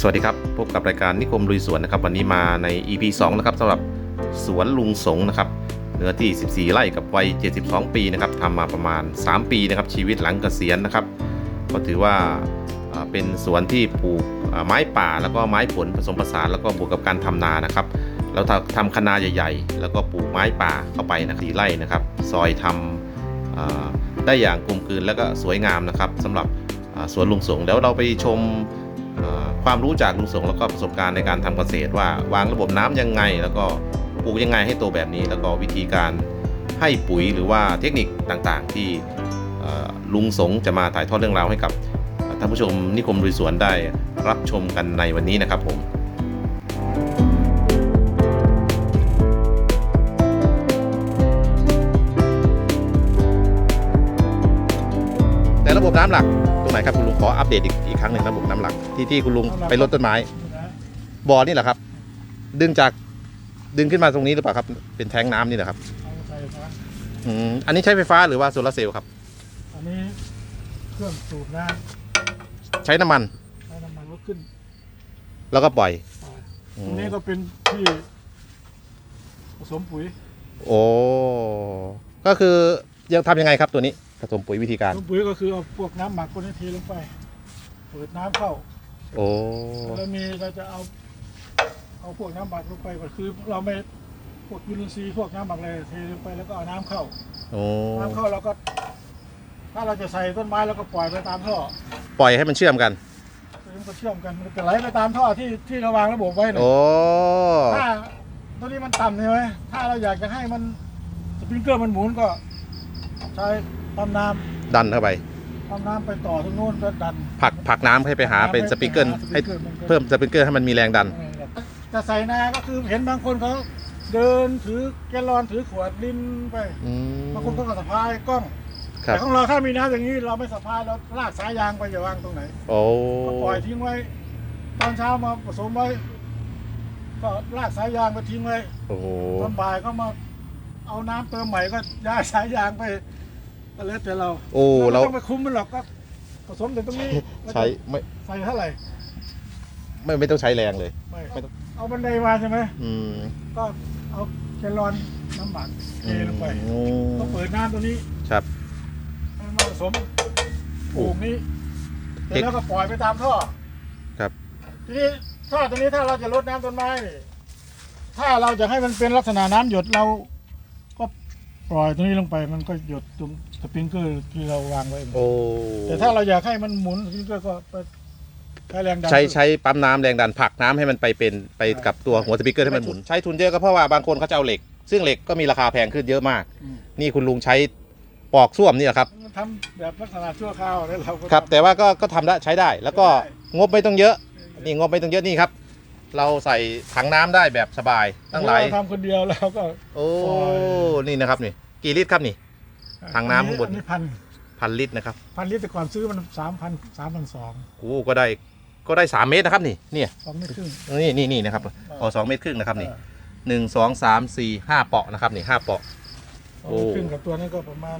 สวัสดีครับ พบกับรายการนิคมลุยสวนนะครับ วันนี้มาใน EP 2 นะครับสำหรับสวนลุงสงนะครับเนื้อที่ 14 ไร่กับวัย 72 ปีนะครับทำมาประมาณ 3 ปีนะครับ ชีวิตหลังเกษียณนะครับ ก็ถือว่าเป็นสวนที่ปลูกไม้ป่าแล้วก็ไม้ผลผสมผสานแล้วก็บวกกับการทำนานะครับแล้วทำทำคะนาใหญ่ ๆ แล้วก็ปลูกไม้ป่าเข้าไปนะสีไร่นะครับ ซอยทำเอ่อได้อย่างกลมกลืนแล้วก็สวยงามนะครับสำหรับสวนลุงสงแล้วเราไปชม ความรู้จากลุงสงแล้วก็ประสบการณ์ในการทำเกษตรว่าวางระบบน้ำยังไง แล้วก็ปลูกยังไงให้โตแบบนี้ แล้วก็วิธีการให้ปุ๋ยหรือว่าเทคนิคต่างๆ ที่ลุงสงจะมาถ่ายทอดเรื่องราวให้กับท่านผู้ชมนิคมลุยสวนได้รับชมกันในวันนี้นะครับผมแต่ระบบน้ำหลัก รงไหนครับคุณลุงขออัปเดตอีกอีกครั้งหนึ่งระบบน้ำหลักที่ที่คุณลุงไปรดต้นไม้บ่อนี่เหรอครับ ดึงจากดึงขึ้นมาตรงนี้หรือเปล่าครับ เป็นแทงน้ำนี่เหรอครับเอาใส่ฟ้าอืมอันนี้ใช้ไฟฟ้าหรือว่าโซลาร์เซลล์ครับ อันนี้เครื่องสูบน้ใช้น้ำมันำให้น้ำมันก็ขึ้นแล้วก็ปล่อยไปอืตรมงนี้ก็เป็นที่ผสมปุ๋ยโอ้ก็คือยังทำยังไงครับตัวนี้ ผสมปุ๋ยวิธีการผสมปุ๋ยก็คือเอาพวกน้ำหมักคนนี้เทลงไป เปิดน้ำเข้า โอ้ แล้วมีเราจะเอาเอาพวกน้ำหมักลงไปก็คือ เราไม่พวกยูรินซีย์พวกน้ำหมักอะไรเทลงไปแล้วก็เอาน้ำเข้า โอ้ น้ำเข้าเราก็ ถ้าเราจะใส่ต้นไม้เราก็ปล่อยไปตามท่อปล่อยให้มันเชื่อมกัน มันก็เชื่อมกันมันจะไหลไปตามท่อที่ที่เราวางระบบไว้นะโอ้ ถ้าตัวนี้มันต่ำใช่ไหมถ้าเราอยากจะให้มันสปริงเกอร์มันหมุนก็ ใช้ ปั๊มน้ดันเข้าไปำปั๊มน้ำไปต่อตรงโน้นก็ดันผลักผลักน้ำให้ไปหาเป็นสปริงเกิลให้เพิ่มสปริงเกิลให้มันมีแรงดันจะใส่นาก็คือเห็นบางคนเขาเดินถือแกลลอนถือขวดลิ้นไปอืมบางคนก็สะพายกล้องครับ แต่ของเราถ้ามีน้ำอย่างนี้เราไม่สะพายเราลากสายยางไปอย่าวางตรงไหน โอ้ ก็ปล่อยทิ้งไว้ ตอนเช้ามาผสมไว้ ก็ลากสายยางไปทิ้งไว้โอ้โห ตอนบ่ายก็มาเอาน้ำเติมใหม่ก็ย้ายสายยางไป ก็แล้วแต่เราโอ้เราเรา ไม่ต้องไปคุ้มมันหรอกก็ผสมแต่ตรงนี้ใช้ไม่ใส่เท่าไหร่ไม่ไม่ต้องใช้แรงเลย ไม่ไม่ต้อง เอาบันไดมาใช่ไหมอืมก็เอาแกลลอนน้ำหมักเทลงไปอืก็มเปิดน้ำตรงนี้ครับ ให้มันผสมปลูกนี้เสร็จแล้วก็ปล่อยไปตามท่อครับ ทีนี้ท่อตัวนี้ถ้าเราจะลดน้ำต้นไม้นี่ถ้าเราจะให้มันเป็นลักษณะน้ำหยดเราก็ ปล่อยตรงนี้ลงไปมันก็หยดตรงสปริงเกอร์ที่เราวางไว้ โอ้แต่ถ้าเราอยากให้มันหมุนสปริงเกอร์ก็ไปใช้แรงดัน ใช้ใช้ปั๊มน้ำแรงดันผลักน้ำให้มันไปเป็นไปกับตัวหัวสปีกเกอร์ให้มันหมุน ใช้ทุนเยอะก็เพราะว่าบางคนเขาจะเอาเหล็ก ซึ่งเหล็กก็มีราคาแพงขึ้นเยอะมาก อืม นี่คุณลุงใช้ปอกส้วมนี่แหละครับ มันทำแบบลักษณะชั่วคราวแล้วเราก็ครับ ทำ แต่ว่าก็ก็ทำได้ใช้ได้ แล้วก็ใช้ได้ งบไม่ต้องเยอะ นี่งบไม่ต้องเยอะนี่ครับ เราใส่ถังน้ำได้แบบสบายตั้งหลายเราทำคนเดียวแล้วก็ โอ้ปล่อยนี่นะครับนี่กี่ลิตรครับนี่ถังน้ำข้างบน อันี้พันพันลิตรนะครับพันลิตรแต่ก่อนซื้อมันสามพันสามพันสองโอ้ก็ได้ก็ได้สามเมตรนะครับนี่เนี่ยสองเมตรครึ่งนี่นี่นี่นะครับอ๋อสองเมตรครึ่งนะครับนี่หนึ่งสองสามสี่ห้าเปาะนะครับนี่ห้าเปาะสองเมตรครึ่งกับตัวนี้ก็ประมาณ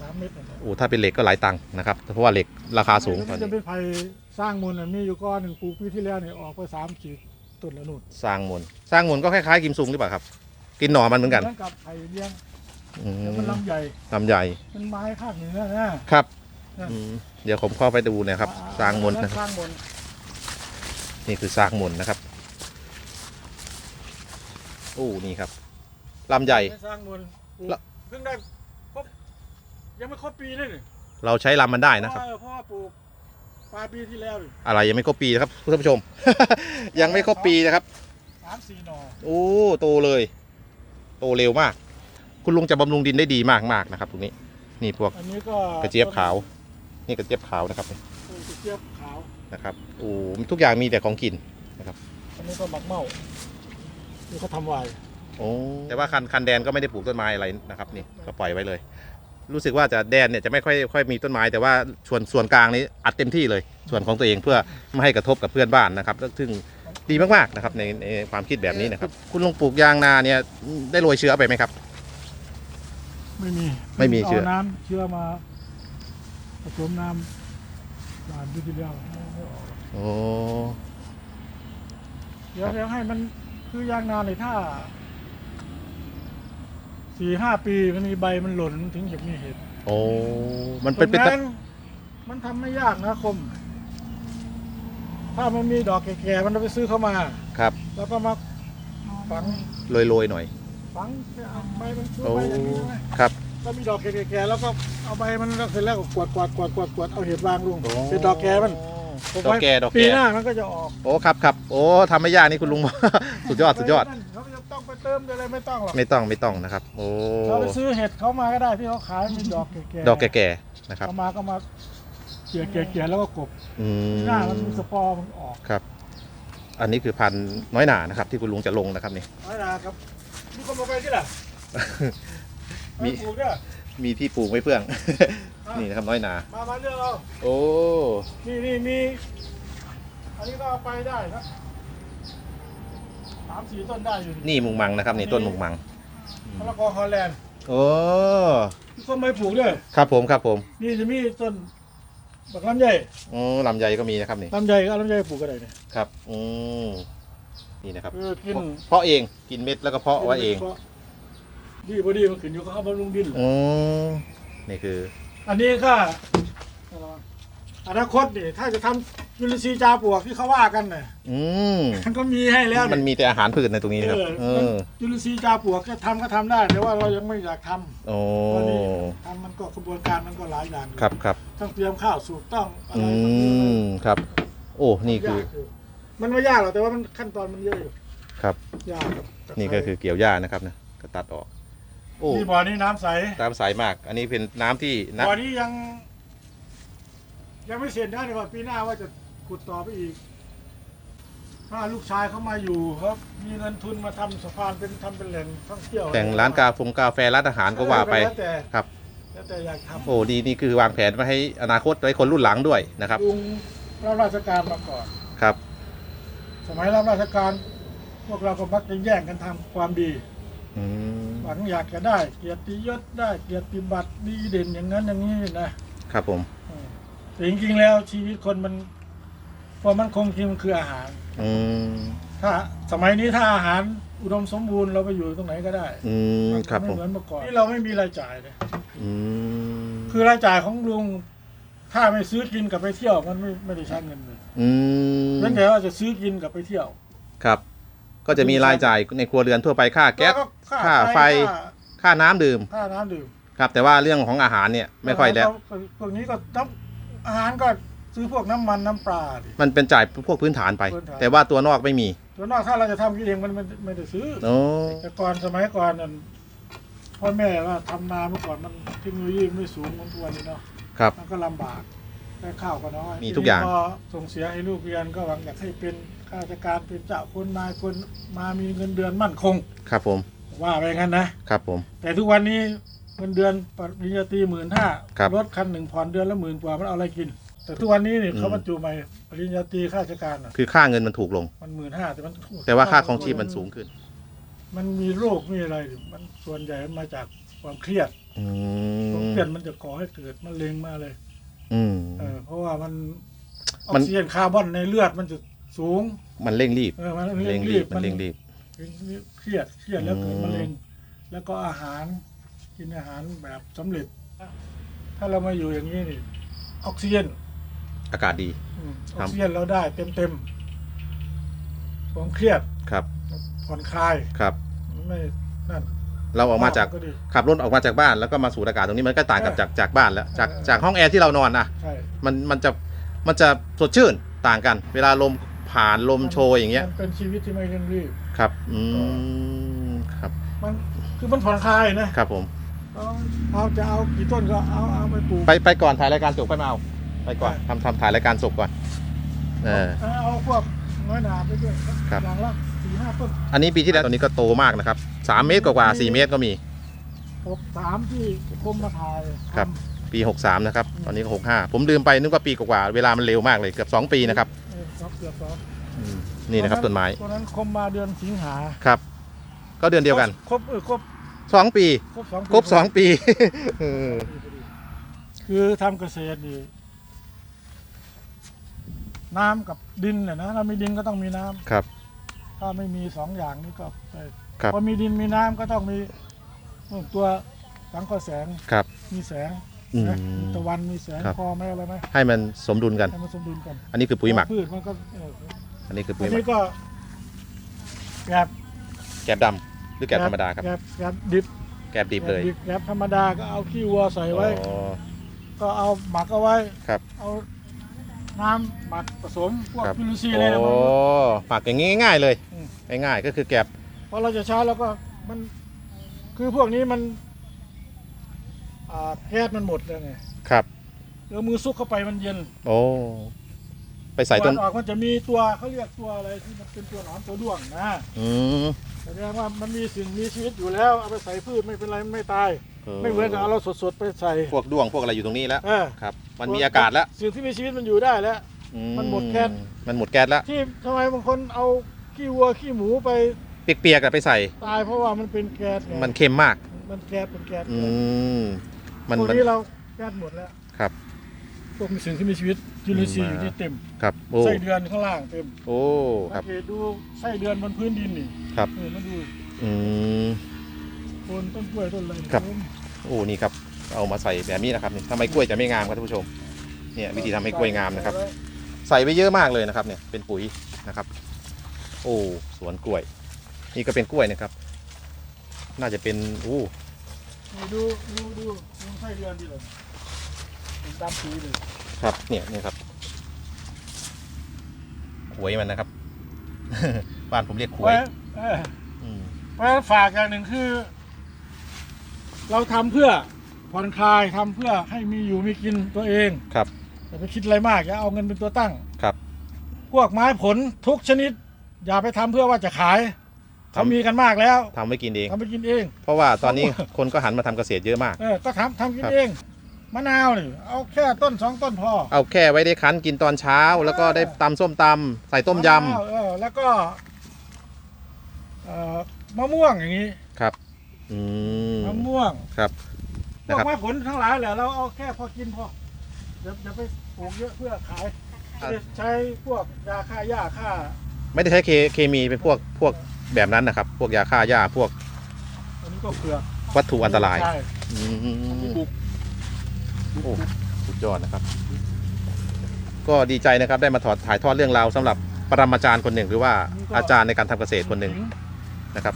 สามเมตรนั่นแหละโอ้ถ้าเป็นเหล็กก็หลายตังค์นะครับเพราะว่าเหล็กราคาสูงตมัอนนจะนี้เป็นไผ่สร้างมูลน่ะมีอยู่ก้อนหนึ่งปลูกปีที่แล้วเนี่ยออกไปสามสี่ ต้นละนุ่นสร้างมนสร้างมนก็คล้ายๆกิมซุงหรือเปล่าครับ กินหน่อมันเหมือนกันกับไผ่เลี้ยงอืมแต่มันลำใหญ่ลำใหญ่มันไม้ภาคเหนือนะครับนะอืมเดี๋ยวผมเข้าไปดูนะครับสร้างมนอันะครับ สร้างมนนี่คือสร้างมนนะครับ โอ้ นี่ครับ ลำใหญ่ไม่สร้างมนปลูกแล้วเพิ่งได้ครบยังไม่ครบปีเลยนี่เราใช้ลำมันได้นะครับ เพาว่าเพราะว่าปลูก ปลายปีที่แล้วนี่อะไรยังไม่ครบปีนะครับท่านผู้ชม ยังไม่ครบปีนะครับสามสี่หน่อโอ้โตเลย โตเร็วมาก คุณลุงจะบำรุงดินได้ดีมากมากๆนะครับ ตรงนี้ นี่พวกอันนี้ก็กระเจี๊ยบขาว นี่กระเจี๊ยบขาวนะครับเออกระเจี๊ยบขาว นะครับโอ้ทุกอย่างมีแต่ของกิน อันนี้ก็หมักเมานี่เขาทำไวายโอ้แต่ว่าคันคันแดนก็ไม่ได้ปลูกต้นไม้อะไรนะครับ นี่ก็ปล่อยไว้เลย รู้สึกว่าจะแดนเนี่ยจะไม่ค่อยค่อยมีต้นไม้ แต่ว่าส่วนส่วนกลางนี้อัดเต็มที่เลย ส่วนของตัวเองเพื่อไม่ให้กระทบกับเพื่อนบ้านนะครับซึ่งดีมากๆนะครับในในความคิดแบบนี้นะครับ คุณลุงปลูกยางนาเนี่ยได้โรยเชื้อไปไหมครับ ไม่มีไม่มีเชื้อาน้ำเชื้อมาผสมน้ำหวานปีที่แล้วไม่ออกโอ้ เดี๋ยวเดี๋ยวให้มันคือยางนาในถ้า สี่ห้าปีมันมีใบมันหล่นถึงจะมีเห็ดโอ้มันเป็นตเป็นรงตะนั้นมันทำไม่ยากนะคม ถ้ามันมีดอกแก่ๆมันเราไปซื้อเข้ามา ครับแล้วก็มาฝังโรยๆหน่อย ฝังเอาใบมันซื้อโอ้ใบอย่างนี้ใช่ไหมครับถ้ามีดอกแก่ๆแล้วก็เอาใบมันแล้วเสร็จแล้วก็กวาดกวาดกวาดกวาดกวาดเอาเห็ดวางลงโอ้เป็นดอกแก่มันผมดอกแก่ไว้ดอกแก่ปีหน้ามันก็จะออกโอ้ครับครับโอ้ทำไม่ยากนี่คุณลุง สุดยอดสุดยอดเขาจะต้อง ไปเติมอะไรไม่ต้องหรอกไม่ต้องไม่ต้องนะครับ โอ้เราไปซื้อเห็ดเขามาก็ได้ที่เขาขายเป็นดอกแก่ๆดอกแก่ๆนะครับเอามาก็มาเกี่ยเกี่ยเกี่ยแล้วก็กบอืมหน้ามันมีสปอร์มันออกครับ อันนี้คือพันธุ์น้อยหนานะครับ ที่คุณลุงจะลงนะครับนี่น้อยนาครับนี่คนมาไปที่ไหนมีมีปลูกเนี่ยมีที่ปลูกไว้เพื่อง นี่นะครับน้อยหนา มามาเรื่องเอาโอ้นี่นี่มีอันนี้ก็เอาไปได้นะ สามสี่ต้นได้อยู่นี่มุงมังนะครับนี่ต้นมุงมังมะละกอฮอลแลนด์โอ้ที่คนไม่ปลูกด้วยครับผมครับผมนี่จะมีต้นบักลำไยโอ้ลำไยก็มีนะครับนี่ลำไยก็เอาลำไยปลูกก็ได้เนี่ยครับอืมนี่นะครับเออกินเพาะเองกินเม็ดแล้วก็เพาะไว้เองดีพอดีมันขึ้นอยู่กับเขาบำรุงดินอืมนี่คือ อันนี้ก็ อนาคตนี่ถ้าจะทำจุลินทรีย์จาปลวกที่เขาว่ากันน่ะอืมมันก็มีให้แล้วมันมีแต่อาหารพืชในตรงนี้นะครับ เอเอออจุลินทรีย์จาปลวกก็ทำก็ทำได้ แต่ว่าเรายังไม่อยากทำโอ้เพราะนี่ทำมันก็กระบวนการมันก็หลายอย่างอยู่ครับครับต้องเตรียมข้าวสูตรต้องอะไรอืมันเยอะมครับ โอ้นี่คือยากอยู่มันไม่ยากหรอกแต่ว่ามันขั้นตอนมันเยอะอยู่ครับ ยากครับนี่ก็คือเกี่ยวหญ้านะครับนะก็ตัดออก โอ้นี่บ่อนี้น้ำใสน้ำใสมาก อันนี้เป็นน้ำที่น้บ่อนี้ยัง ยังไม่เสร็จนะเดี๋ยวก่อนปีหน้าว่าจะขุดต่อไปอีก ถ้าลูกชายเขามาอยู่ครับ มีเงินทุนมาทำสะพานเป็นทำเป็นแหล่งท่องเที่ยวำแต่งร้านกาฟงกาแฟร้านอาหารก็ว่าไป แล้วแต่ครับ แล้วแต่อยากทำ โอ้ดีนี่คือวางแผนไว้ให้อนาคตไว้คนรุ่นหลังด้วยนะครับ ลุงรับราชการมาก่อน ครับ สมัยรับราชการ พวกเราก็มักจะแย่งกันทำความดี อืม หวังอยากจะได้ เกียรติยศได้ เกียรติบัตรดีเด่นอย่างนั้นอย่างนี้นะครับผมอืม แต่จริงๆแล้วชีวิตคนมันพอมันคงจริงมันคืออาหาร อืมถ้าสมัยนี้ถ้าอาหารอุดมสมบูรณ์เราไปอยู่ตรงไหนก็ได้อืมครับไม่ผมเหมือนเมื่อก่อนที่เราไม่มีรายจ่ายเลยอืมคือรายจ่ายของลุง ถ้าไม่ซื้อกินกับไปเที่ยวมันไม่ไม่ได้ใช้เงินเลยอืมเว้นแต่ว่าจะซื้อกินกับไปเที่ยว ครับ ก็จะมีรายจ่ายในครัวเรือนทั่วไปค่าแก๊สล้วค่าไฟค่าค่าน้ำดื่ม ค่าน้ำดื่มครับ แต่ว่าเรื่องของอาหารเนี่ยไม่ค่อยแล้ว พวกนี้ก็น้ำ อาหารก็ซื้อพวกน้ำมันน้ำปลาดิ มันเป็นจ่ายพวกพื้นฐานไป พื้นฐาน แต่ว่าตัวนอกไม่มีส่วนมากถ้าเราจะทำกินเองมันไม่ไม่ได้ซื้อ โอ้แต่ก่อนสมัยก่อนนั่นพ่อแม่ว่าทำนาเมื่อก่อนมันเทคโนโลยีไม่สูงเหมือนทุกวันนี้เนาะครับ มันก็ลำบากได้ข้าวก็น้อยมีทุกอย่าง ทีนี้พอส่งเสียให้ลูกเรียนก็หวังอยากให้เป็นข้าราชการเป็นเจ้าคนนายคนมามีเงินเดือนมั่นคง ครับผม ว่าไปงั้นนะ ครับผม แต่ทุกวันนี้ เงินเดือนปริญญาตรีหมื่นห้าครับรถคันหนึ่งผ่อนเดือนละหมื่นกว่ามันเอาอะไรกิน แต่ทุกวันนี้นี่อืมเขาบรรจุใหม่ปริญญาตรีข้าราชการน่ะคือค่าเงินมันถูกลง มันหมื่นห้าแต่มันแต่ว่าค่าครองชีพมันสูงขึ้นมันมีโรคมีอะไรมันส่วนใหญ่มันมาจากความเครียดอืความมเครียดมันจะก่อให้เกิดมะเร็งมาเลยอืม เออเพราะว่ามันอมัอนกซิเจนคาร์บอนในเลือดมันจะสูงมันเร่งรีบ เออมันเร่งรีบมันเร่งรีบ เครียดเครียดแล้วเกิดอืมมะเร็ง แล้วก็อาหาร กินอาหารแบบสำเร็จ ถ้าเรามาอยู่อย่างนี้นี่ออกซิเจนอากาศดี อืมอครัอบ กซิเจนเราได้เต็มเต็มๆความเครียดครับผ่อนคลายครับมันไม่นั่นเราออกมาจากก็ดี ขับรถออกมาจากบ้านแล้วก็มาสูดอากาศตรงนี้มันก็ต่างกับใช่จากจากบ้านแล้วจากเออจากห้องแอร์ที่เรานอนนะใช่มันมันจะมันจะสดชื่นต่างกัน เวลาลมผ่านลมโชยอย่างเงี้ยมันเป็นชีวิตที่ไม่เร่งรีบ ครับอืมครับ มันคือมันผ่อนคลายนะ ครับผม เอาเอาจะเอากี่ต้นก็เอาเอาไปปลูก ไปไปก่อนถ่ายรายการจบไปมาเอาไปก่อนไปทำทำถ่ายรายการจบก่อนเออเอาพวกน้อยหนาไปด้วยครับอย่างละสี่ห้าต้นอันนี้ปีที่แล้วตอนนี้ก็โตมากนะครับสามเมตรกว่าๆสี่เมตรก็มีหกสามที่คมมาถ่ายครับ ปี63นะครับตอนนี้ก็65ผมลืมไปนึกว่าปีกว่าๆเวลามันเร็วมากเลยเกือบ2ปีนะครับเออครับเกือบสองอืมนี่นะครับต้นไม้ตัวนั้นคมมาเดือนสิงหาครับ ก็เดือนเดียวกัน ครบเออครบ 2ปี ครบสองครบ2ปีเออคือทำเกษตรนี่น้ำกับดินเนี่ยนะเรามีดินก็ต้องมีน้ำครับ ถ้าไม่มีสองอย่างนี้ก็ไปครับ พอมีดินมีน้ำก็ต้องมีนู่นตัวสังเคราะห์แสงครับ มีแสงอืม นะมีตะวันมีแสงครับ พอไหมอะไรไหมให้มันสมดุลกัน ให้มันสมดุลกันอันนี้คือปุ๋ยหมัก พืชมันก็เอออันนี้คืออัปุ๋ยนหมันี้กก็แกบแกบดำ หรือแกบธรรมดาครับ แกบแกบดิบแกบดิบเลยแกแกบธรรมดาก็เอาขี้วัวใส่ไว้ อ๋อ ก็เอาหมักเอาไว้ครับ เอาน้ำหมักผสมพวกครับ จุลินทรีย์โอ้อะไรนะมัน หมักอย่างงี้ง่ายๆเลย อืม ง่ายๆก็คือแกบพอเราจะใช้แล้วก็มันคือพวกนี้มันอ่าแก๊สมันหมดแล้วไงครับ แล้วมือซุกเข้าไปมันเย็น โอ้ ไปใส่ต้นวันออกมันจะมีตัวเขาเรียกตัวอะไรที่มันเป็นตัวหนอนตัวด้วงนะอืมแสดงว่ามันมีสิ่งมีชีวิตอยู่แล้วเอาไปใส่พืชไม่เป็นไรไม่ตาย ไม่เหมือนกับเอาเราสดๆไปใส่พวกด้วงพวกอะไรอยู่ตรงนี้แล้วเออครับ มันมีอากาศแล้วสิ่งที่มีชีวิตมันอยู่ได้แล้วอืมันหมดแก๊สมันหมดแก๊สแล้วที่ทำไมบางคนเอาขี้วัวขี้หมูไปเปียกๆอะไปใส่ตายเพราะว่ามันเป็นแก๊สไงมันเค็มมาก มันแก๊สเป็นแก๊สอืมมันพวกมันนี้เราแก๊สหมดแล้ว ครับพวกมีสิ่งที่มีชีวิตจุลินทรีย์อยู่นี่เต็มครับโอ้ไส้เดือนข้างล่างเต็มโอ้คสัรับ งเกตดูไส้เดือนบนพื้นดินนี่ครับ เออมันดูอืม โคนต้นกล้วยต้นอะไรครับ โอ้นี่ครับเอามาใส่แบบนี้นะครับนี่ทำไมกล้วยจะไม่งามครับท่านผู้ชมเนี่ยวิธีทำให้กล้วยงามนะครับ ใส่ไปเยอะมากเลยนะครับเนี่ยเป็นปุ๋ยนะครับ โอ้สวนกล้วย นี่ก็เป็นกล้วยนะครับ น่าจะเป็นอู้นี่ดูดูดูดูไส้เดือนดีเลยเป็นดำปีเลย ครับเนี่ยเนี่ยครับขวยมันนะครับ บ้านผมเรียกขเพวยราะเอออืมเพราะฉะนั้นฝากอย่างหนึ่งคือ เราทำเพื่อผ่อนคลายทำเพื่อให้มีอยู่มีกินตัวเองครับ อย่าไปคิดอะไรมากอย่าเอาเงินเป็นตัวตั้งครับ พวกไม้ผลทุกชนิด อย่าไปทำเพื่อว่าจะขายเขามีกันมากแล้วทำไว้กินเอง ทำไปกินเอง เพราะว่าตอนนี้คนก็หันมาทำเกษตรเยอะมาก เออก็ทำทำกิคนรับเอง มะนาวนี่เอาแค่ต้นสองต้นพอเอาแค่ไว้ได้คั้นกินตอนเช้า แล้วก็ได้ตำส้มตำใส่ต้มยมะนาวเออแล้วก็เอ่อมะม่วงอย่างนี้ำครับอืมมะม่วงครับพนะวกครับ ไม้ผลทั้งหลายแหละเราเอาแค่พอกินพออย่าอย่าไปปลูกเยอะเพื่อขายอะไม่ได้ใช้พวกยาฆ่าหญ้าฆ่าไม่ได้ใช้เคเคมีเป็นพวกพวกแบบนั้นนะครับ พวกยาฆ่าหญ้าพวกอันนี้ก็เปลือกวัตถุอันตรายใช่อืมปลูก โอ้สุดยอดนะครับ ก็ดีใจนะครับได้มาถอดถ่ายทอดเรื่องราวสำหรับปรมาจารย์คนหนึ่ง หรือว่าอาจารย์ในการทำเกษตรคนหนึ่งนะครับ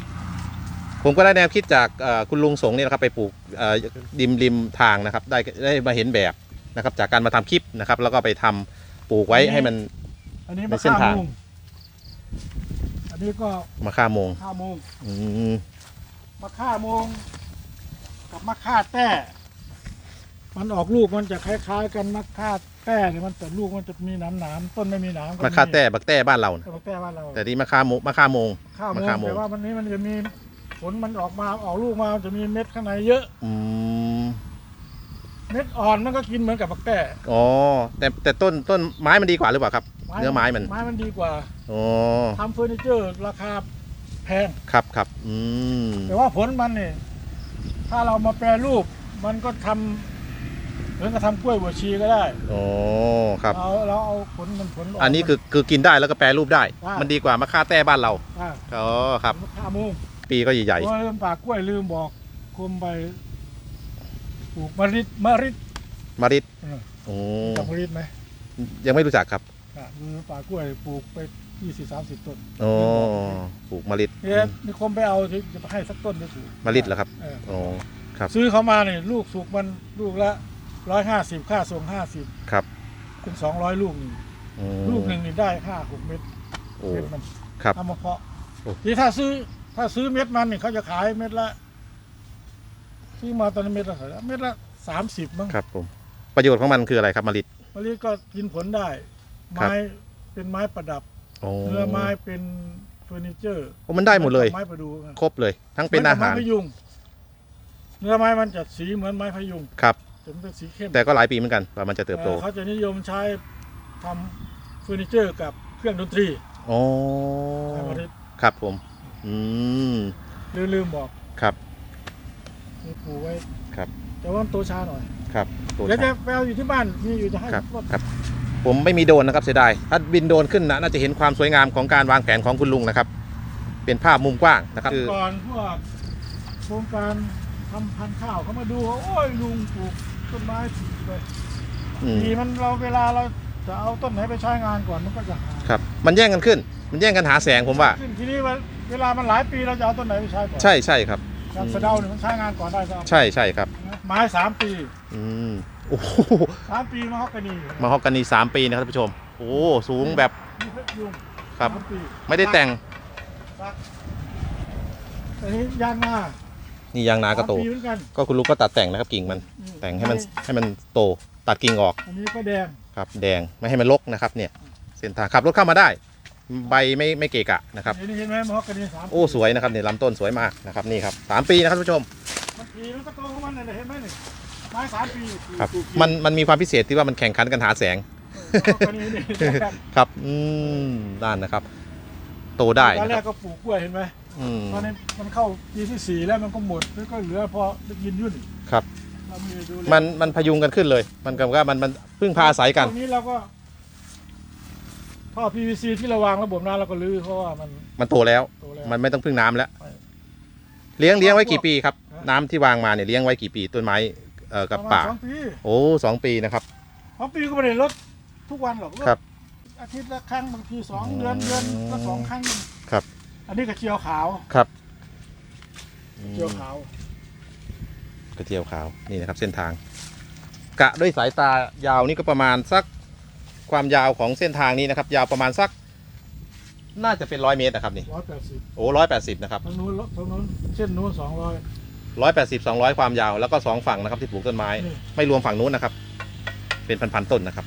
ผมก็ได้แนวคิดจากเอ่อคุณลุงสงเนี่ยนะครับไปปลูกเอ่อริมริมทางนะครับ ได้ได้มาเห็นแบบนะครับ จากการมาทำคลิปนะครับ แล้วก็ไปทำปลูกไว้ให้มัน อันนี้ในมะเส้นข่าทางโมงอันนี้ก็มาฆ่าโมงข่าโมงอืมมะข่าโมงกับมะข่าแต้ มันออกลูกมันจะคล้ายๆ กันมะข่าแต้เนี่ยมันแต่ลูกมันจะมีหนามหนามๆต้นไม่มีหนามก็มาฆ่าแต้บักแต้บ้านเรานะแต่มะแต้บ้านเราแต่ที่มาฆ่าโมมาฆ่าโมงข้าวโมมะงข่าโมงแต่ว่าวันนี้มันจะมีผลมันออกมาออกลูกมามันจะมีเม็ดข้างในเยอะ อืมเม็ดอ่อนมันก็กินเหมือนกับมะแต้อ๋อแต่แต่ต้นต้นไม้มันดีกว่าหรือเปล่าครับ เนื้อไม้มันไม้มันดีกว่าอ๋อทำเฟอร์นิเจอร์ราคาแพงครับครับอืมแต่ว่าผลมันเนี่ยถ้าเรามาแปรรูปมันก็ทำเหมือนกับทำกล้วยบวชชีก็ได้อ๋อครับเราเราเอาผลมันผลกอันนี้คือคือกินได้แล้วก็แปรรูปได้อ่ามัมันดีกว่ามาฆ่าแต้บ้านเราอ่าอ๋อครับ ข้ามุงปีก็ใหญ่โอ้ยลืมปากกล้วยลืมบอกคุมไปปลูกมะริดมะริดๆมาริดเออโอ้จำมะริดไหมยังไม่รู้จักครับอะลืมปากกล้วยปลูกไปยี่สิบสามสิบต้นอ๋อปลูกมาริดเนี่ยมีคนไปเอาที่จะให้สักต้นจะถูกมาริดเหรอครับเอออ๋อครับ ซื้อเขามาเนี่ยลูกสุกมันลูกละ ร้อยห้าสิบค่าส่งห้าสิบครับ เป็นสองร้อยลูกนี่อืม ลูกหนึ่งนี่ได้ห้าหกเม็ดโอ้ เม็ดมันครับ เอามาเพาะโอ้ ทีถ้าซื้อถ้าซื้อเม็ดมันนี่เขาจะขายเม็ดละซื้อมาตอนนี้เม็ดละเท่าไหร่เม็ดละสามสิบมั้งครับผม ประโยชน์ของมันคืออะไรครับมาริด มะลิก็กินผลได้ ครับ ไม้เป็นไม้ประดับโอ้เนื้อไม้เป็นเฟอร์นิเจอร์โอ้มันได้หมดเลย ไม้ประดูครบเลย ทั้งเป็นอาหารไม้พยุงเนื้อไม้มันจะสีเหมือนไม้พยุง ครับ แต่มันเป็นสีเข้มแต่ก็หลายปีเหมือนกันกว่ามันจะเติบโตเอ่อเขาจะนิยมใช้ทำเฟอร์นิเจอร์กับเครื่องดนตรีโอ้ไม้มะลิครับผม อืมลืมๆบอกครับมีปลูกไว้ครับ แต่ว่ามันโตช้าหน่อยครับตัวเดี๋ยวจะช้างไปเอาอยู่ที่บ้านมีอยู่จะให้ครับว่าครับ ผมไม่มีโดรนนะครับเสียดายถ้าบินโดรนขึ้นนะน่าจะเห็นความสวยงามของการวางแผนของคุณลุงนะครับ เป็นภาพมุมกว้างนะครับคือก่อนพวกโครงการทำพันธุ์ข้าวเขามาดูว่าโอ้ยลุงปลูก ต้นไม้ผิดไปอืมทีมันเราเวลาเราจะเอาต้นไหนไปใช้งานก่อนมันก็จะหาครับ มันแย่งกันขึ้น มันแย่งกันหาแสงผมว่า ขึ้นทีนี้ว่าเวลามันหลายปีเราจะเอาต้นไหนไปใช้ก่อนใช่ใช่ครับ อย่างสะเดาเนี่ยมันใช้งานก่อนได้ก็เอาใช่ใช่ครับ ไม้สามปีอืมโอ้โหสามปีมาฮอกกานีมาฮอกกานีสามปีนะครับท่านผู้ชม โอ้สูงแบบนี่เพชรยุงครับ สามปีไม่ได้แต่งสักอันนี้ยางนา นี่ยางนากระโตสมปีเหมือนกัน ก็คุณลูกก็ตัดแต่งนะครับกิ่งมัน อืม แต่งให้มันให้มันโตตัดกิ่งออกอันนี้ก็แดงครับ แดงไม่ให้มันรกนะครับ เนี่ยเส้นทางขับรถเข้ามาได้ ใบไม่ไม่เกะกะนะครับเห็นเห็นไหมมาฮอกกานีสามปีโอ้สวยนะครับเนี่ยลำต้นสวยมากนะครับนี่ครับสามปีนะครับท่านผู้ชม มันปีมันก็โตของมันเลยเห็นไหมนี่ไม้สามปีครับปลูกมันมันมีความพิเศษที่ว่ามันแข่งขันกันหาแสงเออฮอกกานีนี่ครับอืมด้านนะครับ โตได้ตอนนะแรคกรับก็ปลูกกล้วยเห็นไหม อืมตอนนี้มันเข้าปีที่สี่แล้วมันก็หมดแล้วก็เหลือพอได้กินยุ่นครับ เรามีดูแลมันมันพยุงกันขึ้นเลย มันกับว่ามันมันพึ่งพาอาศัยกัน ตรงนี้เราก็ท่อ PVC ที่เราวางระบบน้ำเราก็รื้อเพราะว่ามันมันโตแล้ว โตแล้ว มันไม่ต้องพึ่งน้ำแล้วใช่เลี้ยงเลี้ยงไว้กี่ปีครับ ฮะ น้ำที่วางมาเนี่ยเลี้ยงไว้กี่ปีต้นไม้เอ่อกับประมณป่า สองปีโอ้สองปีนะครับ สองปีก็ไม่ได้ลดทุกวันหรอกลดครับอาทิตย์ละครั้งบางทีสองอืมเดือนเดือนก็สองครั้งครับ อันนี้กระเจียวขาวครับเจียวขาวกระเจียวขาวนี่นะครับ เส้นทาง กะด้วยสายตายาวนี่ก็ประมาณสักความยาวของเส้นทางนี้นะครับ ยาวประมาณสัก น่าจะเป็นร้อยเมตรนะครับนี่ร้อยแปดสิบโอ้ร้อยแปดสิบนะครับทางนู้นทางนู้นเส้นนู้นสองร้อยร้อยแปดสิบสองร้อยความยาวแล้วก็สองฝั่งนะครับที่ปลูกต้นไม้นี่ไม่รวมฝั่งนู้นนะครับ เป็นพันๆต้นนะครับ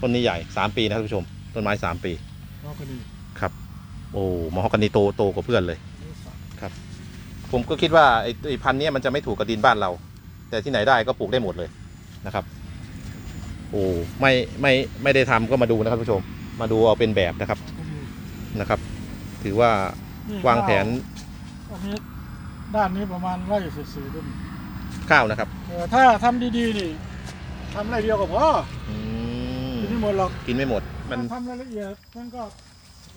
ต้นนี้ใหญ่สามปีนะครับท่านผู้ชม ต้นไม้สามปีฮอกกานี โอ้มอฮอกกานีโตโตกว่าเพื่อนเลยนี่สามผมก็คิดว่าไอ้ไอ้พันธุ์เนี้ยมันจะไม่ถูกกับดินบ้านเรา แต่ที่ไหนได้ก็ปลูกได้หมดเลยนะครับ โอ้ไม่ไม่ไม่ได้ทำก็มาดูนะครับท่านผู้ชม มาดูเอาเป็นแบบนะครับฮอกกานีนะครับ ถือว่านี่วางแผนอันนี้ด้านนี้ประมาณไร่เศษๆต้นข้าวนะครับเออถ้าทำดีๆนี่ทำไรเดียวก็พออืมกินไม่หมดหรอกกินไม่หมด มันถ้าทำรายละเอียดมันก็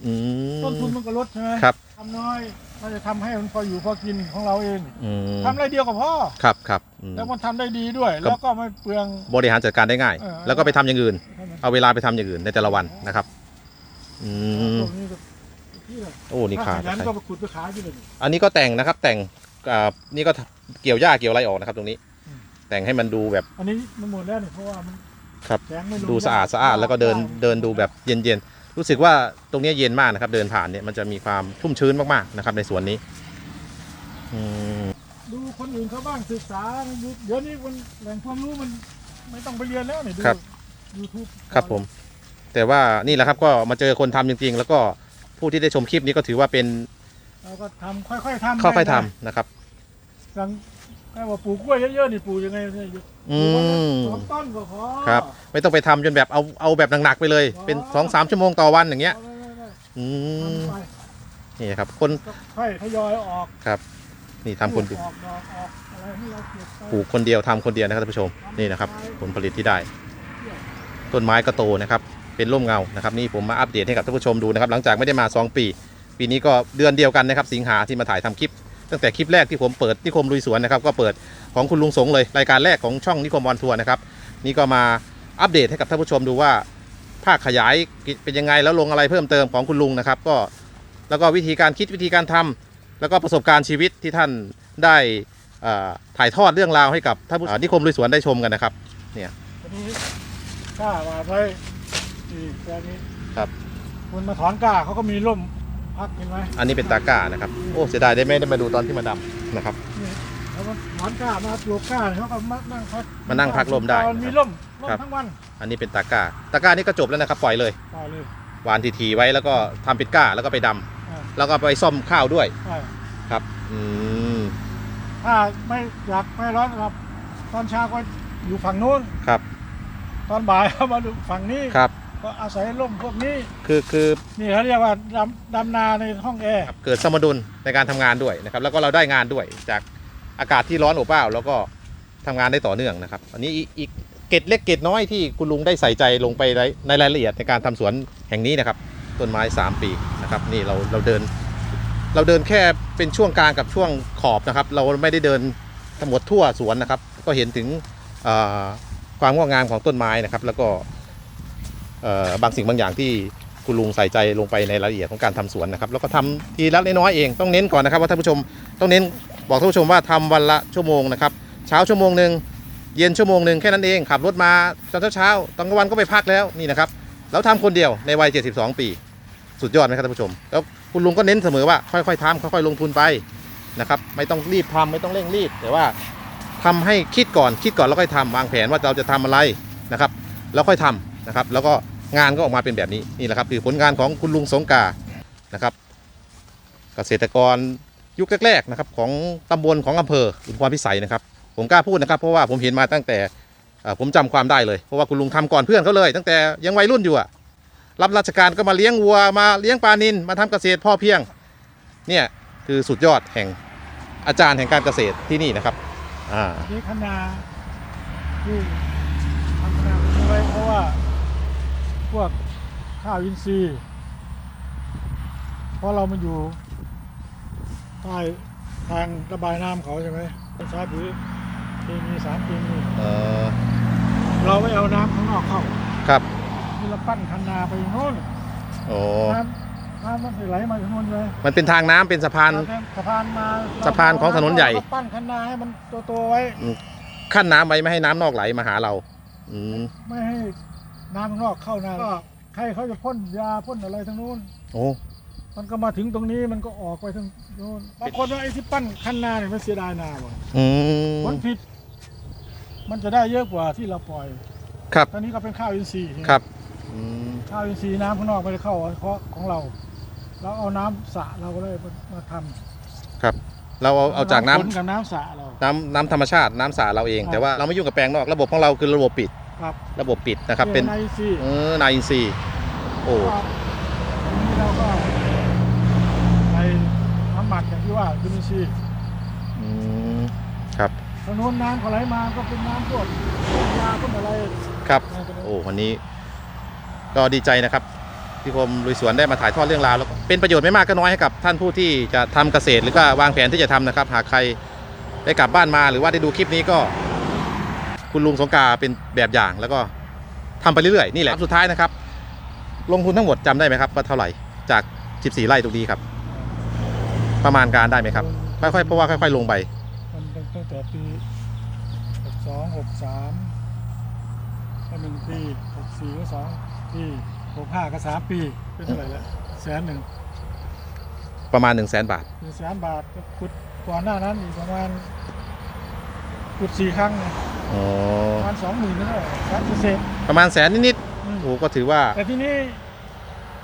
อืม ต้นทุนมันก็ลดใช่ไหมครับ ทำน้อยเราจะทำให้มันพออยู่พอกินของเราเองอืมทำไรเดียวก็พอครับครับอืมแล้วมันทำได้ดีด้วย ครับ แล้วก็ไม่เปลือง บริหารจัดการได้ง่าย เออ แล้วก็ไปทำอย่างอื่นใช่ไหมเอาเวลาไปทำอย่างอื่นในแต่ละวันนะครับ อืม พวกนี้ก็ที่เลยโอ้นี่ขาถ้ดขยันก็ไปขุดไปขายที่เลย อันนี้ก็แต่งนะครับ แต่งอ่านี่ก็เกี่ยวหญ้าเกี่ยวอะไรออกนะครับ ตรงนี้ อืม แต่งให้มันดูแบบ อันนี้มันหมดแล้วนี่เพราะว่ามันครับ แสงไม่ลงดูสะอาดสะอาดแล้วก็เดินเดินดูแบบเย็นๆ รู้สึกว่าตรงเนี้ยเย็นมากนะครับ เดินผ่านเนี่ยมันจะมีความชุ่มชื้นมากๆนะครับ ในสวนนี้อืมดูคนอื่นเขาบ้างศึกษาดูเดี๋ยวนี้มันแหล่งความรู้มันไม่ต้องไปเรียนแล้วนี่ดูครับ ยูทูบครับผม แต่ว่านี่แหละครับก็มาเจอคนทำจริงๆ แล้วก็ผู้ที่ได้ชมคลิปนี้ก็ถือว่าเป็นเราก็ทำค่อยๆทำค่อยๆไปทำนะนะครับ สั่ง ให้ว่าปลูกกล้วยเยอะๆนี่ปลูกยังไงเนี่ยอืมสองต้นก็พอครับ ไม่ต้องไปทำจนแบบเอาเอาแบบหนักๆไปเลย เป็นสองสามชั่วโมงต่อวันอย่างเงี้ยอาไว้ๆอืๆมทำไปนี่ครับ คนก็ค่อยทยอยออกนี่ทำคนออกดอกออกอะไรให้เราเก็บไปปลูกคนเดียวทำคนเดียวนะครับท่านผู้ชมนี่นะครับผลผลิตที่ได้ ต้นไม้ก็โตนะครับ เป็นร่มเงานะครับนี่ผมมาอัปเดตให้กับท่านผู้ชมดูนะครับ หลังจากไม่ได้มา 2 ปี ปีนี้ก็เดือนเดียวกันนะครับ สิงหาที่มาถ่ายทำคลิป ตั้งแต่คลิปแรกที่ผมเปิดนิคมลุยสวนนะครับก็เปิดของคุณลุงสงเลยรายการแรกของช่องนิคมบอลทัวร์นะครับนี่ก็มาอัปเดตให้กับท่านผู้ชมดูว่าภาคขยายเป็นยังไงแล้วลงอะไรเพิ่มเติมของคุณลุงนะครับ ก็แล้วก็วิธีการคิดวิธีการทำแล้วก็ประสบการณ์ชีวิตที่ท่านได้เอ่อถ่ายทอดเรื่องราวให้กับท่านผู้อ่านิคมลุยสวนได้ชมกันนะครับอันนี้กล้ามาไว้นี่แปลงนี้ครับคนมาถอนกล้าเขาก็มีร่ม พักเห็นไหมอันนี้เป็นตาก้านะครับโอ้เสียดายได้ไม่ได้มาดูตอนที่มาดำนะครับนี่แล้วมันถอนกล้ามาปลูกกล้าเขาก็มานั่งพักมานั่งพักร่มได้มันมีร่มร่มครับ ทั้งวันอันนี้เป็นตาก้าตาก้านี่ก็จบแล้วนะครับปล่อยเลยตายเลยหวานทีๆไว้แล้วก็ทำเป็นก้าแล้วก็ไปดำอ่าแล้วก็ไปซ่อมข้าวด้วยใช่ครับอืมถ้าไม่อยากไม่ร้อนครับ ตอนเช้าก็อยู่ฝั่งนู้น ครับ ตอนบ่ายก็มาดูฝั่งนี้ ครับ ก็อาศัยร่มพวกนี้คือคือนี่เขาเรียกว่าดำดำนาในห้องแอร์ครับเกิดสมดุลในการทำงานด้วยนะครับ แล้วก็เราได้งานด้วยจากอากาศที่ร้อนอบอ้าวแล้วก็ทำงานได้ต่อเนื่องนะครับ อันนี้อีกอีกเกร็ดเล็กเกร็ดน้อยที่คุณลุงได้ใส่ใจลงไปในในรายละเอียดในการทำสวนแห่งนี้นะครับ ต้นไม้ 3 ปีนะครับ นี่เราเราเดิน เราเดินแค่เป็นช่วงกลางกับช่วงขอบนะครับ เราไม่ได้เดินทั้งหมดทั่วสวนนะครับ ก็เห็นถึงเอ่อความงอกงามของต้นไม้นะครับ แล้วก็เอ่อ บางสิ่งบางอย่างที่คุณลุงใส่ใจลงไปในรายละเอียดของการทำสวนนะครับแล้วก็ทำทีละน้อยเองต้องเน้นก่อนนะครับว่าท่านผู้ชมต้องเน้นบอกท่านผู้ชมว่าทำวันละชั่วโมงนะครับเช้าชั่วโมงหนึ่งเย็นชั่วโมงหนึ่งแค่นั้นเองขับรถมาตอนเช้าๆตอนกลางวันก็ไปพักแล้วนี่นะครับแล้วทำคนเดียวในวัย 72 ปี สุดยอดไหมครับท่านผู้ชม แล้วคุณลุงก็เน้นเสมอว่าค่อยๆทำค่อยๆลงทุนไปนะครับไม่ต้องรีบทำไม่ต้องเร่งรีบ แต่ว่าทำให้คิดก่อนคิดก่อนแล้วค่อยทำวางแผนว่าเราจะทำอะไรนะครับ แล้วค่อยทำนะครับ แล้วก็ งานก็ออกมาเป็นแบบนี้นี่แหละครับคือผลงานของคุณลุงสงกานะครับ เกษตรกรยุคแรกๆนะครับของตำบลของอำเภออุทุมพรพิสัยนะครับ ผมกล้าพูดนะครับ เพราะว่าผมเห็นมาตั้งแต่ผมจำความได้เลยเพราะว่าคุณลุงทำก่อนเพื่อนเขาเลย ตั้งแต่ยังวัยรุ่นอยู่อะรับราชการก็มาเลี้ยงวัวมาเลี้ยงปลานินมาทำเกษตรพ่อเพียงเนี่ยคือสุดยอดแห่งอาจารย์แห่งการเกษตรที่นี่นะครับอ่านี่คณาที่ทำคณาแบบนี้ไว้เพราะว่า พวกข้าวอินทรีย์เพราะเรามันอยู่ใต้ทางระบายน้ำเขาใช่ไหมต้องใช้ปุ๋ยเคมีสารเคมีเออเราไม่เอาน้ำข้างนอกเข้าครับที่เราปั้นคันนาไปโน่นโอ้น้ำน้ำมันไหลมาจากโน่นเลยมันเป็นทางน้ำเป็นสะพานสะพานมาสะพานของถนนใหญ่ เราปั้นคันนาให้มันโตๆไว้ ขั้นน้ำไว้ไม่ให้น้ำนอกไหลมาหาเรา อืม ไม่ให้ น้ำข้างนอกเข้านาก็ใครเขาจะพ่นยาพ่นอะไรทั้งนู้น โอ้มันก็มาถึงตรงนี้มันก็ออกไปทางโน้นบางคนว่าไอ้ที่ปั้นคันนาเนี่ยมันเสียดายนาว่ะอืมผลผิด มันจะได้เยอะกว่าที่เราปล่อย ครับตอนนี้ก็เป็นข้าวอินทรีย์ครับอืมข้าวอินทรีย์น้ำข้างนอกไม่ได้เข้าเพราะของเรา เราเอาน้ำสระเราก็เลยมาทำครับเราเอาเอาจากน้ำฝกับน้ำสระเรา น้ำน้ำธรรมชาติน้ำสาเราเอง ครับ แต่ว่าเราไม่ยุ่งกับแปลงนอกระบบของเราคือระบบปิด ครับระบบปิดนะครับเป็นในอินทรีย์เออนายอินทรีย์โอ้ก็ทีนี้เราก็ในน้ำหมักอย่างที่ว่าจุลินทรีย์อืมครับถนนน้ำก็ไหลมาก็เป็นน้ำพวกยาพวกอะไรครับในถนนโอ้วันนี้ ก็ดีใจนะครับที่ผมลุยสวนได้มาถ่ายทอดเรื่องราวแล้วก็เป็นประโยชน์ไม่มากก็น้อยให้กับท่านผู้ที่จะทำเกษตร หรือก็วางแผนที่จะทำนะครับ หากใครได้กลับบ้านมาหรือว่าได้ดูคลิปนี้ก็ คุณลุงสงกราเป็นแบบอย่างแล้วก็ทำไปเรื่อยๆ นี่แหละสุดท้ายนะครับ ลงทุนทั้งหมดจำได้ไหมครับว่าเท่าไหร่จาก 14 ไร่ตรงนี้ครับ ประมาณการได้ไหมครับ ค่อยๆเพราะว่าค่อย ๆ ลงไปมันตั้งตั้งแต่ปีหกสองหกสามก็หนึ่งปีหกสี่ก็สองปีหกห้าก็สามปีเป็นเท่าไหร่แล้วแสนหนึ่งประมาณ1 0 0 0 0แบาทเป็นแสนบาทก็ขุดก่อนหน้านั้นอีกประมาณขุดสี่ครั้งเนี่ย อ๋อประมาณสองหมื่นนั่นแหละแสนเศษประมาณแสนนิดอืมๆโอ้ก็ถือว่า แต่ทีนี้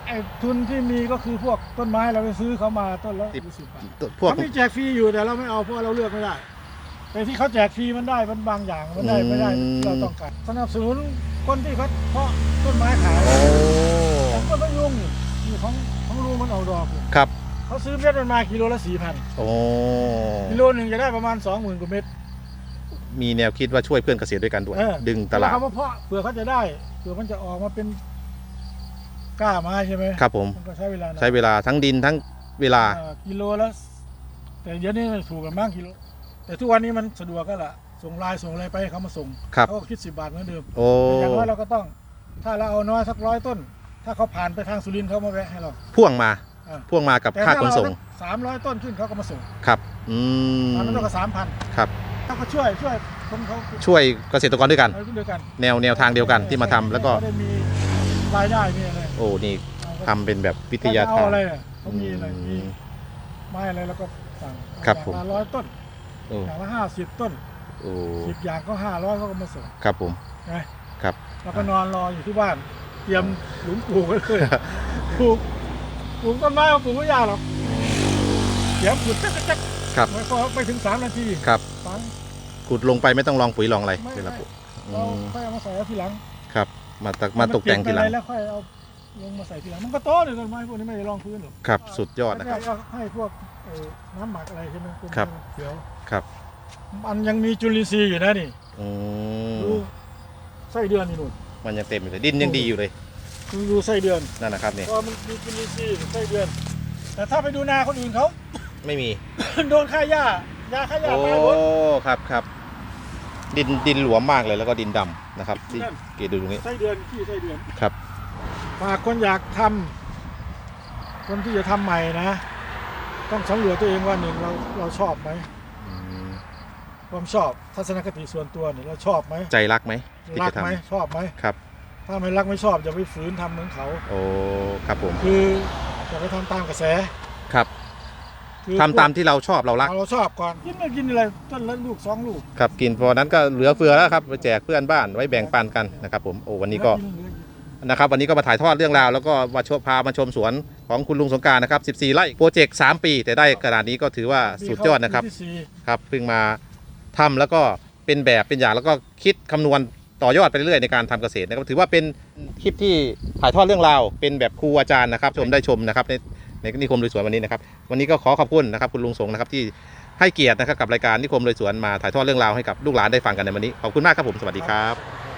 ไอ้ทุนที่มีก็คือพวกต้นไม้เราไปซื้อเขามาต้นละสิบ สิบบาทพวก เขามีแจกฟรีอยู่แต่เราไม่เอาเพราะเราเลือกไม่ได้ แต่ที่เขาแจกฟรีมันได้มันบางอย่างมันได้อืมไม่ได้ที่เราต้องการสนับสนุนคนที่เขาเพาะต้นไม้ขายโอ้ผมก็ไม่ยุ่งอยู่ของของลุงมันเอาดอกอยู่ครับเขาซื้อเม็ดมันมากิโลละสี่พันโอ้กิโลหนึ่งจะได้ประมาณสองหมื่นกว่าเม็ด มีแนวคิดว่าช่วยเพื่อนเกษตรด้วยกันด้วย เออดึงตลาดเวเขามาเพาะเผื่อเขาจะได้เผื่อมันจะออกมาเป็นกล้าไม้ใช่ไหมครับผมมันก็ใช้เวลานานใช้เวลาทั้งดินทั้งเวลา เอ่อกิโลละแต่เดี๋ยวนี้มันถูกกันบ้างกิโล แต่ทุกวันนี้มันสะดวกก็ละส่งไลน์ส่งอะไรไปให้เขามาส่งครับ เขาก็คิดสิบบาทเหมือนเดิมโอ้แต่อย่างน้อยเราก็ต้อง ถ้าเราเอาน้อยสักร้อยต้น ถ้าเขาผ่านไปทางสุรินทร์เขามาแวะให้เรา พ่วงมาอ่าพ่วงมากับแต่ค่าถ้าขนเราส่งสามร้อยต้นขึ้นเขาก็มาส่งครับ อืมตอนนั้นต้องก็สามพันครับ เขาก็ช่วยช่วยคนเขาช่วยเกษตรกรด้วยกันไปด้วยกันแนวแนวทางเดียวกันที่มาทำแล้วก็เขาได้มีรายได้มีอะไรโอ้นี่ทำเป็นแบบวิทยาเขทาจะนเอาอะไรอะเขามีอะไรอืมีมไม้อะไรแล้วก็สั่งครับอย่างผมละร้อยต้นโอ้อย่างละห้าสิบต้นโอ้สิบอย่างก็ห้าร้อยเขาก็มาส่งครับผมนะครับ แล้วก็นอนรออยู่ที่บ้าน เตรียมหลุมปลูกไว้เลยปลูกปลูกต้นไม้มาปลูกไม่ยากหรอกเดี๋ยวขุดจักจัก ครับ ไม่พอไปถึงสามนาทีครับฝังขุดลงไปไม่ต้องลองปุ๋ยลองอะไรไม่เวลาไม่ปลูกอืเรามค่อยเอามาใส่เอาทีหลังครับมาตกมาตกแต่งทีหลัง มันเปลี่ยนไปอะไรแล้วค่อยเอาลงมาใส่ทีหลังมันก็โตเลยต้นไม้พวกนี้ไม่ได้รองพื้นหรอกครับ สุดยอดนะครับแล้วก็ให้พวกเอ่อน้ำหมักอะไรใช่ไหมเป็นครับเขียวครับ มันยังมีจุลินทรีย์อยู่นะนี่อืมดูไส้เดือนนี่นู่นมันยังเต็มอยู่เลยดินยังดีอยู่เลยดูดูไส้เดือนนั่นนะครับเนี่ยพอมันมีจุลินทรีย์ไส้เดือน แต่ถ้าไปดูนาคนอื่นเขา ไม่มี โดนค่าหญ้ายาค่าหญ้าโอ้ตายหมด ครับครับ ดินดินหลวมมากเลยแล้วก็ดินดำนะครับที่นั่น เกดดูตรงนี้ ไส้เดือนขี้ไส้เดือนครับ ฝากคนอยากทำคนที่จะทำใหม่นะ ต้องสำรวจตัวเองว่าหนึ่งเราเราชอบไหมอืมความชอบทัศนคติส่วนตัวเนี่ยเราชอบไหมใจรักไหมที่รักจะทไหมชอบไหมำครับ ถ้าไม่รักไม่ชอบอย่าไปฝืนทำเหมือนเขา โอ้ ครับผม คืออย่าไปทำตามกระแส ครับ คือทำตามที่เราชอบเรารัก เอาเราชอบก่อนกินไม่กินอะไรต้นละลูกสองลูกครับกินพอนั้นก็เหลือเฟือแล้วครับไปแจกเพื่อนบ้านไว้แบ่งปันกันนะครับผมโอ้วันนี้ก็ เหลือกินเหลือกินนะครับวันนี้ก็มาถ่ายทอดเรื่องราว แล้วก็มาชมพามาชมสวนของคุณลุงสงกรารนะครับ 14 ไร่โปรเจกต์ 3 ปี แต่ได้ขนาดนี้ก็ถือว่าสุดยอดนะครับปีที่สี่ครับเพิ่งมาทำแล้วก็เป็นแบบเป็นอย่างแล้วก็คิดคำนวณต่อยอดไปเรื่อยๆในการทำเกษตรนะครับถือว่าเป็นคลิปที่ถ่ายทอดเรื่องราวเป็นแบบครูอาจารย์นะครับชมได้ชมนะครับใน ในนิคมลุยสวนวันนี้นะครับ วันนี้ก็ขอขอบคุณนะครับคุณลุงสงนะครับที่ให้เกียรตินะครับกับรายการนิคมลุยสวนมาถ่ายทอดเรื่องราวให้กับลูกหลานได้ฟังกันในวันนี้ขอบคุณมากครับผมสวัสดีครับ